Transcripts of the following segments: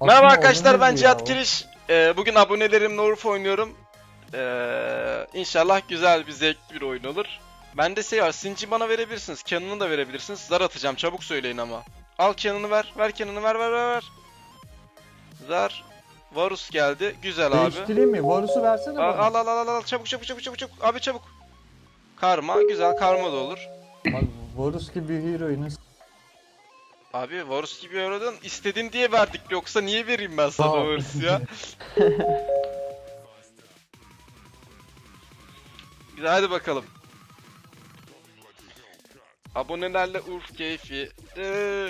Merhaba Aslında arkadaşlar ben Cihat o. Giriş. Ee, bugün abonelerimle Urf oynuyorum. Ee, inşallah güzel bir zevkli bir oyun olur. Bende şey var Sinci bana verebilirsiniz. Canon'u da verebilirsiniz. Zar atacağım çabuk söyleyin ama. Al Canon'u ver. Ver Canon'u ver ver ver ver. Zar. Varus geldi. Güzel abi. Değiştireyim mi? Varus'u versene Al bana. al al al al çabuk çabuk çabuk çabuk çabuk. Abi çabuk. Karma güzel karma da olur. Abi, Varus gibi bir hero'yu Abi Varus gibi aradın istedin diye verdik yoksa niye vereyim ben sana Tamam. Varus ya? Güzel hadi bakalım. Abonelerle Urf keyfi. Ee,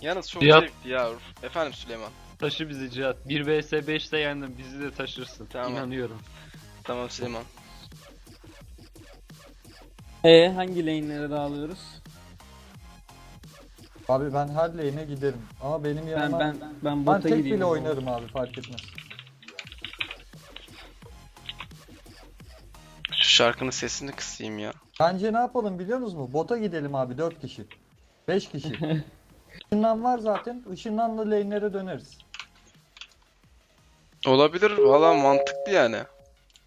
Yalnız çok Cihat. zevkli ya Urf. Efendim Süleyman. Taşı bizi Cihat. 1 vs 5'te yendim. Bizi de taşırsın. Tamam. İnanıyorum. Tamam Süleyman. E hangi lane'lere dağılıyoruz? Abi ben her lane'e giderim. Ama benim Ben yanıma... ben ben Ben bota tek gideyim. bile oynarım abi fark etmez. Şu şarkının sesini kısayım ya. Bence ne yapalım biliyor musunuz? Bota gidelim abi 4 kişi. 5 kişi. Işınlan var zaten. Işınlanla lane'lere döneriz. Olabilir valla mantıklı yani.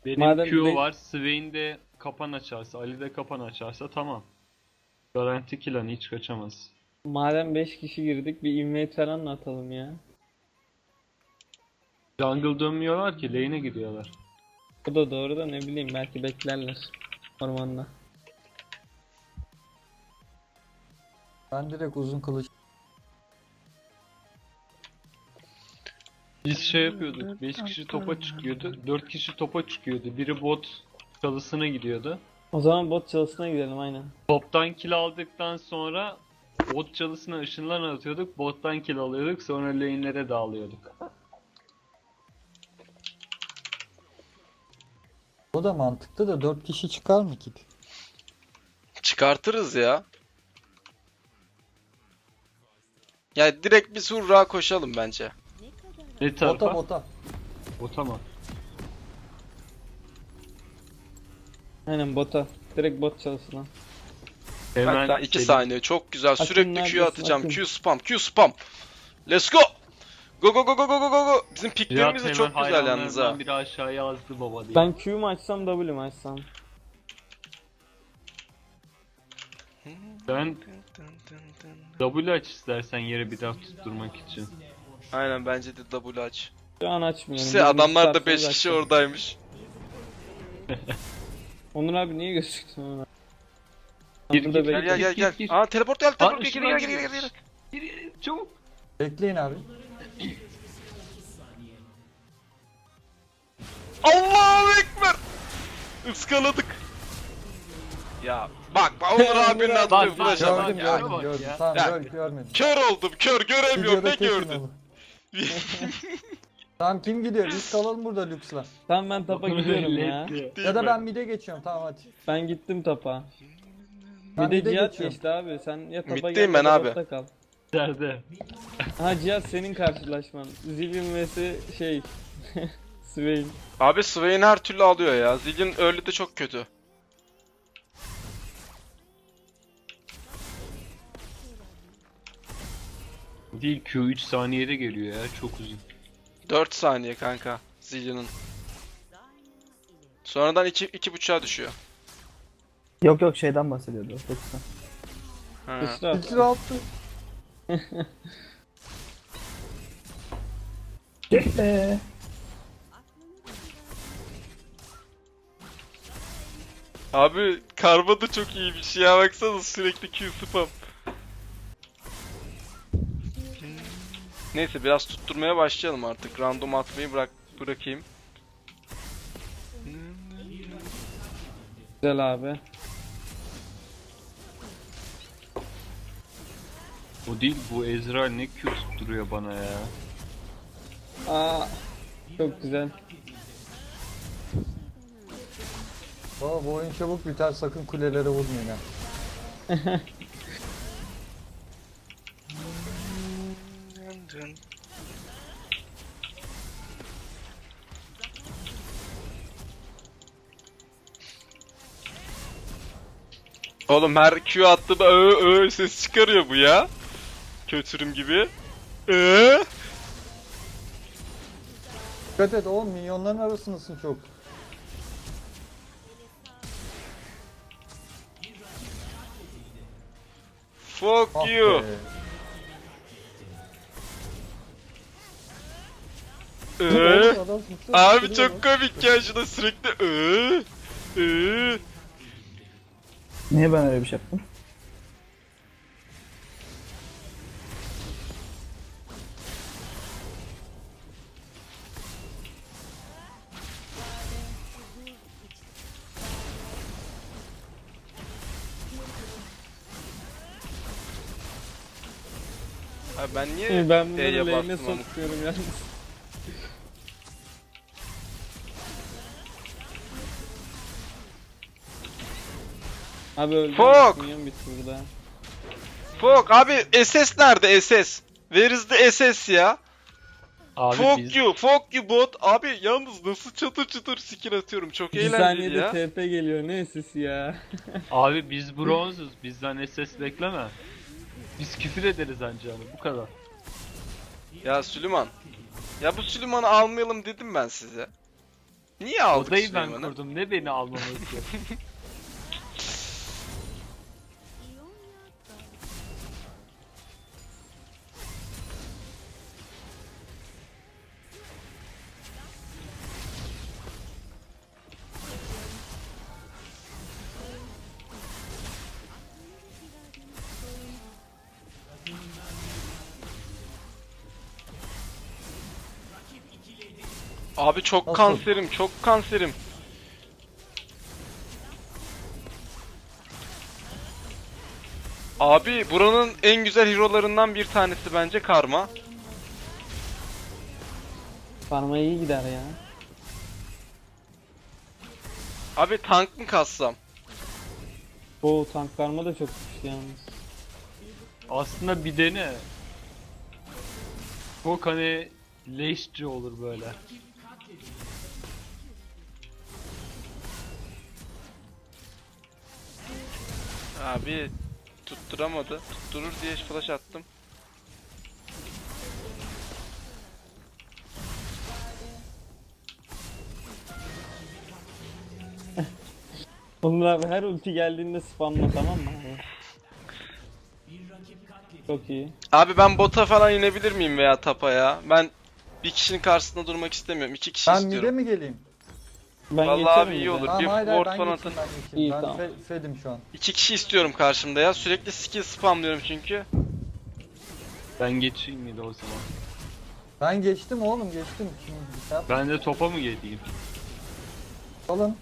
Benim Madem Q de- var. Swain de kapan açarsa, Ali de kapan açarsa tamam. Garanti kill hani hiç kaçamaz. Madem 5 kişi girdik bir invade falan atalım ya. Jungle dönmüyorlar ki lane'e gidiyorlar. Bu da doğru da ne bileyim belki beklerler ormanda. Ben direkt uzun kılıç. Biz şey yapıyorduk. 5 kişi topa çıkıyordu. 4 kişi topa çıkıyordu. Biri bot çalısına gidiyordu. O zaman bot çalısına gidelim aynen. Toptan kill aldıktan sonra bot çalısına ışınlan atıyorduk. Bottan kill alıyorduk. Sonra lane'lere dağılıyorduk. O da mantıklı da 4 kişi çıkar mı ki? Çıkartırız ya. Ya direkt biz hurra koşalım bence. Ne tarafa? Bota bota. Bota mı? Aynen bota. Direkt bot çalısına. Hemen Hatta 2 şey- saniye çok güzel sürekli Q atacağım. Q spam Q spam. Let's go. Go go go go go go go go. Bizim piklerimiz de çok güzel yalnız ha. biri aşağıya yazdı baba diye. Ben Q mu açsam W mu açsam? Ben W aç istersen yere bir daha tutturmak için. Aynen bence de double aç. Şu an açmıyorum. İşte adamlar da tutarsanız 5 kişi açacağım. oradaymış. Onur abi niye gözüktün ona? Gir, Burada gir, Gel gel gel Gir, gir, gel. Aa teleport geldi teleport Aa, gel gel gel gel gel. ışınlan gel. Gir, gir, çabuk. Bekleyin abi. Allahu ekber. Iskaladık. Ya bak bak Onur abinin attığı Bak, flash'a bak Gördüm ya. gördüm gördüm. ya. Tamam Ya. gör, görmedim. Kör oldum kör göremiyorum Videoda ne kesin gördün? Tamam kim gidiyor? Biz kalalım burada Lux'la. Tamam ben tapa gidiyorum ya. Ya da ben mid'e geçiyorum tamam hadi. Ben gittim tapa. Ben Bir de mid'e Cihat geçiyorum. geçti abi. Sen ya tapa Middeyim gel ya ben da abi. botta kal. Nerede? Ha Cihat senin karşılaşman. Zillion vs şey. Swain. Abi Swain her türlü alıyor ya. Zillion early de çok kötü. Değil Q 3 saniyede geliyor ya çok uzun. 4 saniye kanka Zillion'ın. Sonradan 2 iki, 2.5'a düşüyor. Yok yok şeyden bahsediyordu. Yoksa. Ha. Sıçra. Lux'u attı. Eee. Abi karma da çok iyi bir şey ya baksana sürekli Q spam. Neyse biraz tutturmaya başlayalım artık. Random atmayı bırak bırakayım. Güzel abi. O değil bu Ezreal ne Q tutturuyor bana ya. Aa. Çok güzel. Baba bu oyun çabuk biter sakın kulelere vurmayın ha. Oğlum her Q attığında ö ö ses çıkarıyor bu ya. Kötürüm gibi. Ee? Dikkat et oğlum minyonların arasındasın çok. Fuck Ah you. be. Ee? Oğlum adam Abi çok komik ya şurada sürekli ee, ee. Niye ben öyle bir şey yaptım? Abi ben niye Ben bunları E'ye lane'e bastım sokuyorum yalnız. Abi öldüm. Fuck! Minyon bitti burada. Fuck abi SS nerede SS? Where is the SS ya? Abi fuck biz you, fuck you bot. Abi yalnız nasıl çatır çatır skill atıyorum. Çok 2 eğlenceli saniyede ya. TP geliyor ne sesi ya. abi biz bronzuz. Bizden SS bekleme. Biz küfür ederiz anca yani bu kadar. Ya Süleyman. Ya bu Süleyman'ı almayalım dedim ben size. Niye aldık Odayı ben Süleyman'ı? kurdum. Ne beni almamız yok. Abi çok Nasıl? kanserim, çok kanserim. Abi buranın en güzel hero'larından bir tanesi bence Karma. Farma iyi gider ya. Abi tank mı kassam? O tank karma da çok güçlü yalnız. Aslında bir dene. Çok hani leşçi olur böyle. Abi tutturamadı. Tutturur diye flash attım. Onur abi her ulti geldiğinde spamla tamam mı abi? Çok iyi. Abi ben bota falan inebilir miyim veya tapa ya? Ben bir kişinin karşısında durmak istemiyorum. iki kişi Ben mide istiyorum. mi geleyim? Ben Vallahi abi iyi olur. Tamam bir hayır hayır ward ben falan geçeyim ben geçeyim. İyi, ben tamam. fe- fedim şu an. İki kişi istiyorum karşımda ya. Sürekli skill spamlıyorum çünkü. Ben geçeyim miydi o zaman? Ben geçtim oğlum geçtim. Şimdi şey yap- Ben de topa mı geleyim? Alın.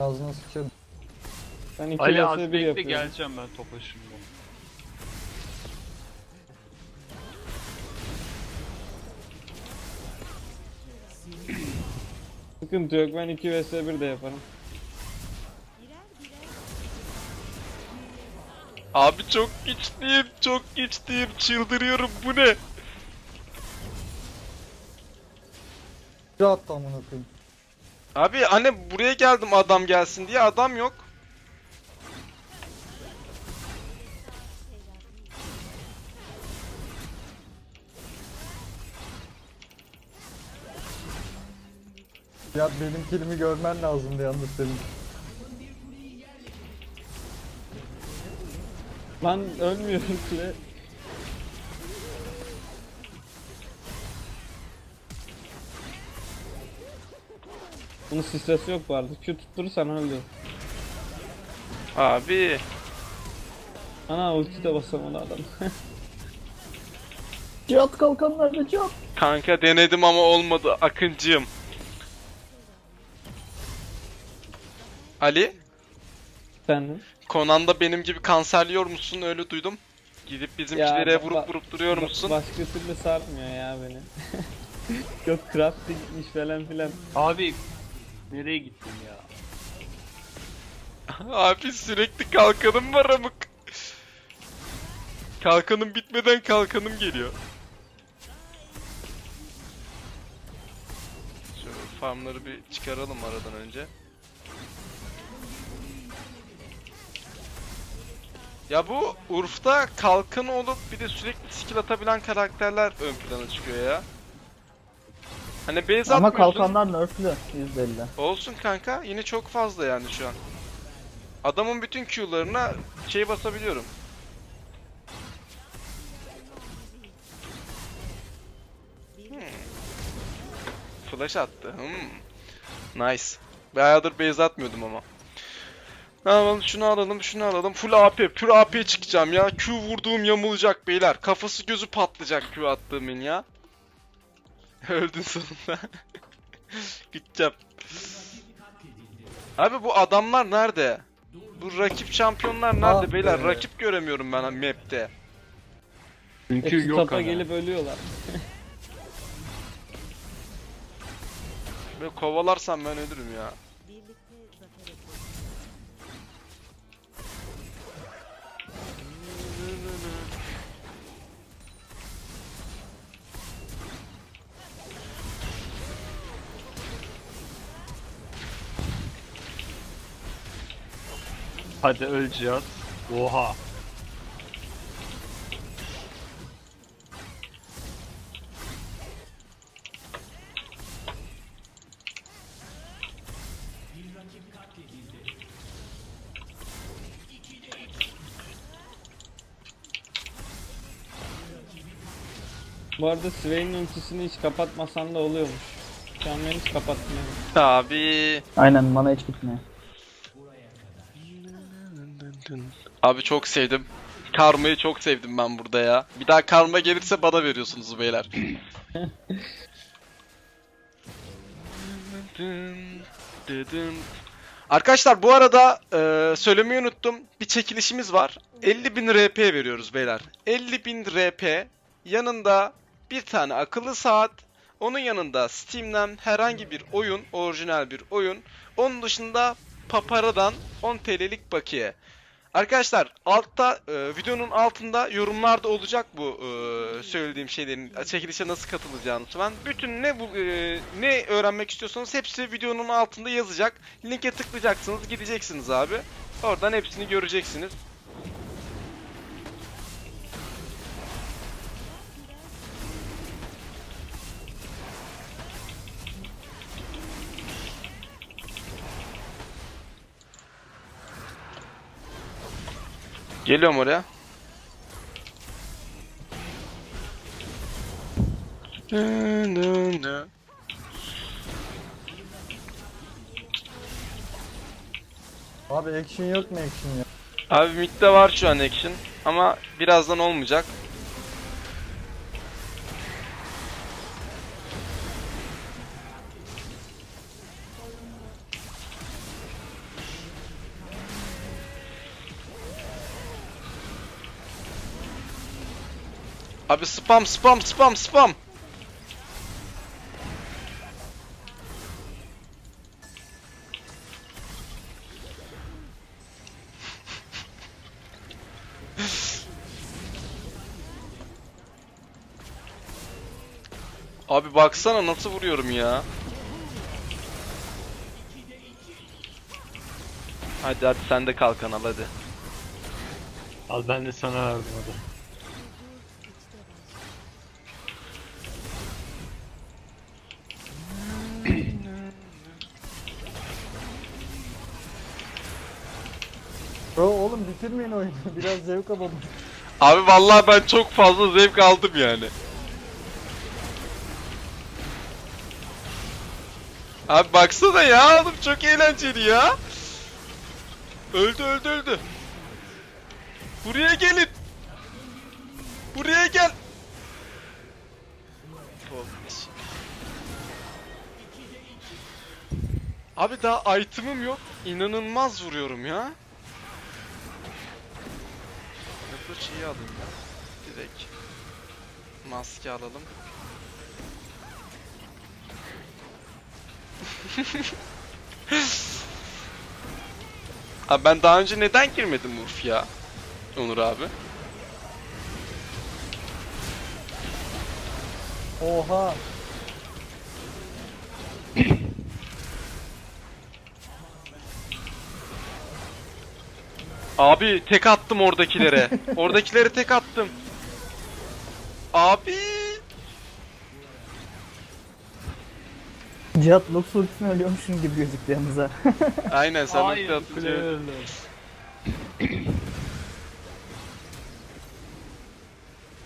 Ağzına sıçarım. Ben 2 Ali vs az 1 bekle yapıyorum. geleceğim ben topa şimdi. Sıkıntı yok ben 2 vs 1 de yaparım. Abi çok güçlüyüm, çok güçlüyüm. Çıldırıyorum. Bu ne? Attı amına koyayım. Abi hani buraya geldim adam gelsin diye adam yok. Ya benim kilimi görmen lazımdı yalnız senin. Lan ölmüyorum bile. Bunun stresi yok arada. Q tutturursan öldü. Abi Ana ulti de basamadı adam. Cihat kalkanlarda cihat. kanka denedim ama olmadı. Akıncıyım. Ali, Sen mi? Conan'da benim gibi kanserliyor musun? Öyle duydum. Gidip bizimkilere Ya, vurup ba- vurup duruyor Ba- musun? Başka türlü sarmıyor ya beni. yok craftingmiş falan filan. Abi nereye gittin ya? Abi sürekli kalkanım var amık. Kalkanım bitmeden kalkanım geliyor. Şöyle farmları bir çıkaralım aradan önce. Ya bu Urf'ta kalkanı olup bir de sürekli skill atabilen karakterler ön plana çıkıyor ya. Hani base Ama atmıyorsun. kalkanlar nerflü %50. Olsun kanka yine çok fazla yani şu an. Adamın bütün Q'larına şey basabiliyorum. Hmm. Flash attı. Hmm. Nice. Bayağıdır base atmıyordum ama. Yapalım şunu alalım şunu alalım. Full AP. Pür AP çıkacağım ya. Q vurduğum yamulacak beyler. Kafası gözü patlayacak Q attığımın ya. Öldün sonunda. Gideceğim. Abi bu adamlar nerede? Bu rakip şampiyonlar nerede Ah beyler? be. Rakip göremiyorum ben map'te. Çünkü Hepsi yok tapa ama. gelip ölüyorlar. Böyle kovalarsam ben ölürüm ya. Hadi öl Cihat. Oha. Bu arada Swain'in ultisini hiç kapatmasan da oluyormuş. Şu an ben hiç kapatmıyorum. Abi. Aynen mana hiç gitmiyor. Abi çok sevdim. Karma'yı çok sevdim ben burada ya. Bir daha karma gelirse bana veriyorsunuz beyler. Arkadaşlar bu arada e, söylemeyi unuttum. Bir çekilişimiz var. 50.000 RP veriyoruz beyler. 50.000 RP yanında bir tane akıllı saat. Onun yanında Steam'den herhangi bir oyun, orijinal bir oyun. Onun dışında Papara'dan 10 TL'lik bakiye. Arkadaşlar altta e, videonun altında yorumlarda olacak bu e, söylediğim şeylerin çekilişe nasıl katılacağını falan. Bütün ne bu e, ne öğrenmek istiyorsanız hepsi videonun altında yazacak. Linke tıklayacaksınız, gideceksiniz abi. Oradan hepsini göreceksiniz. Geliyorum oraya. Abi action yok mu action ya? Abi midde var şu an action ama birazdan olmayacak. Abi spam spam spam spam. Abi baksana nasıl vuruyorum ya. Hadi hadi sen de kalkan al hadi. Al ben de sana verdim hadi. Oğlum bitirmeyin oyunu. Biraz zevk alalım. Abi vallahi ben çok fazla zevk aldım yani. Abi baksana ya oğlum çok eğlenceli ya. Öldü öldü öldü. Buraya gelin. Buraya gel. Abi daha item'ım yok. İnanılmaz vuruyorum ya. Şeyi alayım ya. Direkt. Maske alalım. abi ben daha önce neden girmedim Urf ya? Onur abi. Oha. Abi tek attım oradakilere. oradakilere tek attım. Abi. Cihat Lux ultisine ölüyormuşsun gibi gözüktü yalnız ha. Aynen sen Hayır, ulti.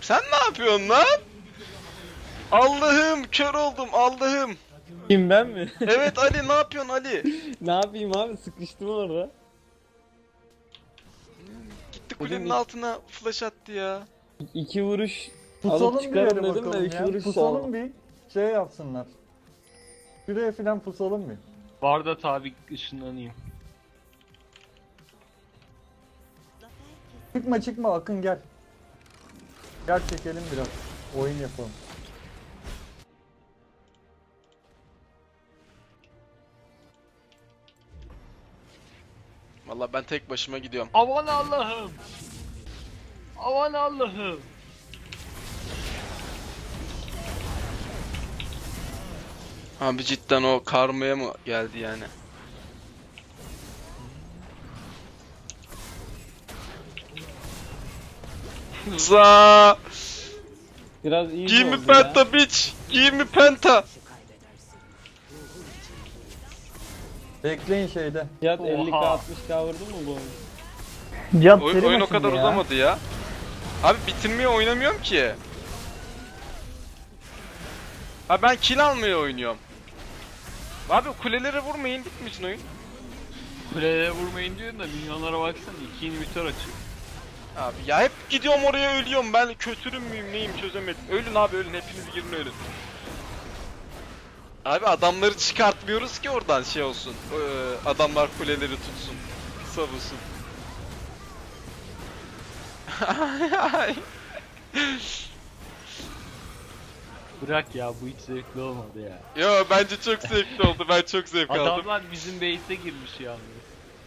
Sen ne yapıyorsun lan? Allah'ım kör oldum Allah'ım. Kim ben mi? Evet Ali ne yapıyorsun Ali? ne yapayım abi sıkıştım orada. Kulenin Oğlum, altına flash attı ya. İki vuruş Pusalım alıp bir çıkarım dedim de bakalım iki ya. vuruş Pusalım bir şey yapsınlar. Şuraya filan pusalım bir. Varda tabi ışınlanayım. Çıkma çıkma Akın gel. Gel çekelim biraz. Oyun yapalım. Vallahi ben tek başıma gidiyorum. Aman Allah'ım. Aman Allah'ım. Abi cidden o karmaya mı geldi yani? Za Biraz iyi Give me oldu ya. penta bitch. Give me penta. Bekleyin şeyde. Cihat Oha. 50k 60k vurdun mu bu oyun? Cihat Oyun, seri oyun o kadar ya. uzamadı ya. Abi bitirmeye oynamıyorum ki. Abi ben kill almaya oynuyorum. Abi kulelere vurmayın bitmişsin oyun. Kuleye vurmayın diyorsun da milyonlara baksana. iki inhibitor açık. Abi ya hep gidiyorum oraya ölüyorum ben kötürüm müyüm neyim çözemedim. Ölün abi ölün hepiniz girin ölün. Abi adamları çıkartmıyoruz ki oradan şey olsun. Ee, adamlar kuleleri tutsun. Savunsun. Bırak ya bu hiç zevkli olmadı ya. Yo bence çok zevkli oldu ben çok zevk aldım. Adamlar bizim base'e girmiş yalnız.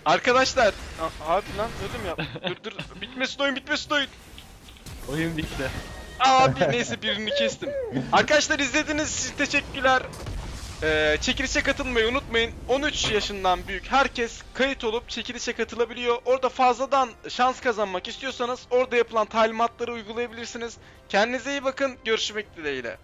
Arkadaşlar A- abi lan öldüm ya. dur dur bitmesin oyun bitmesin oyun. Oyun bitti. Abi neyse birini kestim. Arkadaşlar izlediğiniz için teşekkürler. Ee, çekilişe katılmayı unutmayın. 13 yaşından büyük herkes kayıt olup çekilişe katılabiliyor. Orada fazladan şans kazanmak istiyorsanız orada yapılan talimatları uygulayabilirsiniz. Kendinize iyi bakın. Görüşmek dileğiyle.